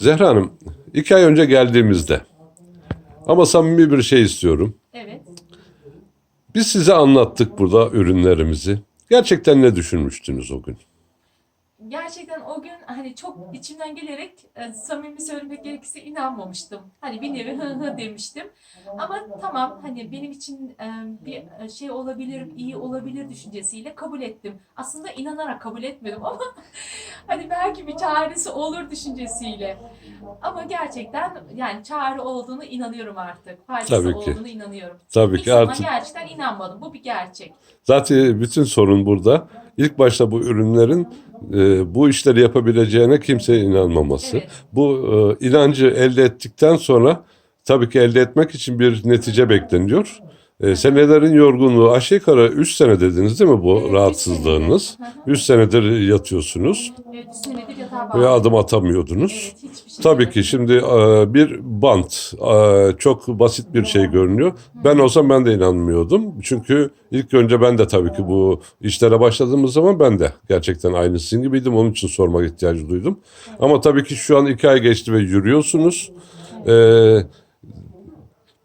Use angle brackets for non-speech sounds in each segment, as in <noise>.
Zehra Hanım, iki ay önce geldiğimizde ama samimi bir şey istiyorum. Evet. Biz size anlattık burada ürünlerimizi. Gerçekten ne düşünmüştünüz o gün? Gerçekten o gün hani çok içimden gelerek e, samimi söylemek gerekirse inanmamıştım. Hani bir nevi hı hı demiştim. Ama tamam hani benim için e, bir şey olabilir, iyi olabilir düşüncesiyle kabul ettim. Aslında inanarak kabul etmedim ama <laughs> hani belki bir çaresi olur düşüncesiyle. Ama gerçekten yani çare olduğunu inanıyorum artık. Faydası Tabii ki. olduğunu inanıyorum. Tabii İlk ki zaman artık gerçekten inanmadım. Bu bir gerçek. zaten bütün sorun burada. İlk başta bu ürünlerin e, bu işleri yapabileceğine kimseye inanmaması. Evet. Bu e, inancı elde ettikten sonra tabii ki elde etmek için bir netice bekleniyor. E, senelerin yorgunluğu aşağı yukarı 3 sene dediniz değil mi bu Evet, üç rahatsızlığınız? senedir. Hı hı. 3 senedir yatıyorsunuz Evet, üç senedir yatağa ve bağlı. adım atamıyordunuz. Evet, hiçbir şey Tabii ki şimdi e, bir bant e, çok basit bir şey görünüyor. Ben olsam ben de inanmıyordum. Çünkü ilk önce ben de tabii ki bu işlere başladığımız zaman ben de gerçekten aynı sizin gibiydim. Onun için sormak ihtiyacı duydum. Ama tabii ki şu an iki ay geçti ve yürüyorsunuz. E,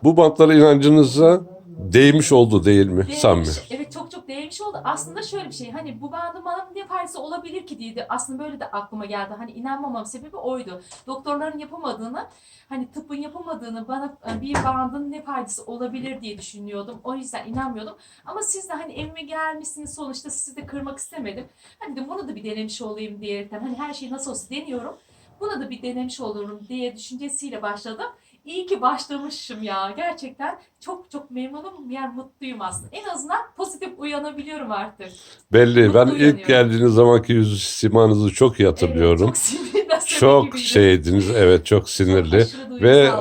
bu bantlara inancınıza değmiş oldu değil mi? Değmiş, Samimi. Evet çok çok değmiş oldu. Aslında şöyle bir şey hani bu bandın bana ne faydası olabilir ki diye de aslında böyle de aklıma geldi. Hani inanmamam sebebi oydu. Doktorların yapamadığını hani tıbbın yapamadığını bana e, bir bandın ne faydası olabilir diye düşünüyordum. O yüzden inanmıyordum. Ama siz de hani evime gelmişsiniz sonuçta sizi de kırmak istemedim. Hani de bunu da bir denemiş olayım diyerekten hani her şeyi nasıl olsa deniyorum. Buna da bir denemiş olurum diye düşüncesiyle başladım. İyi ki başlamışım ya. Gerçekten çok çok memnunum. Yani mutluyum aslında. En azından pozitif uyanabiliyorum artık. Belli. Ben Mutlu ilk uyanıyorum. geldiğiniz zamanki yüz simanızı çok iyi hatırlıyorum. Evet, çok sinirli. çok şeydiniz. Evet çok sinirli. Ve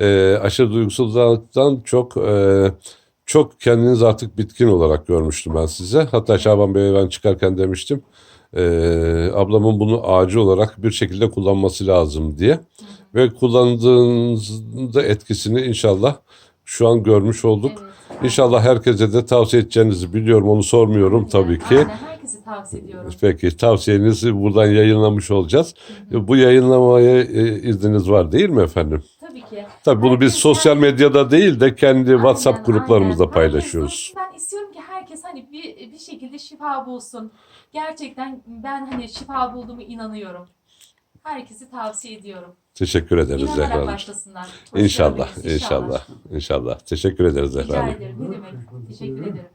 e, aşırı duygusallıktan çok e, çok kendinizi artık bitkin olarak görmüştüm ben size. Hatta Şaban Bey'e ben çıkarken demiştim. e, ablamın bunu acil olarak bir şekilde kullanması lazım diye. Ve kullandığınızda etkisini inşallah şu an görmüş olduk. Evet. İnşallah herkese de tavsiye edeceğinizi biliyorum. Onu sormuyorum tabii ki. Aynen, herkese tavsiye ediyorum. Peki tavsiyenizi buradan yayınlamış olacağız. Bu yayınlamaya e, izniniz var değil mi efendim? Tabii ki. Tabii bunu biz Herkes sosyal yani- medyada değil de kendi WhatsApp Aynen, gruplarımızda aynen. paylaşıyoruz. Herkes- ben istiyorum ki herkes hani bir, bir şekilde şifa bulsun. Gerçekten ben hani şifa bulduğumu inanıyorum. Herkesi tavsiye ediyorum. Teşekkür ederiz Zehra İnanarak Hanım. başlasınlar. İnşallah, Başarabiliriz inşallah, inşallah. Teşekkür ederiz Zehra Rica Hanım. ederim. Ne demek? Teşekkür ederim.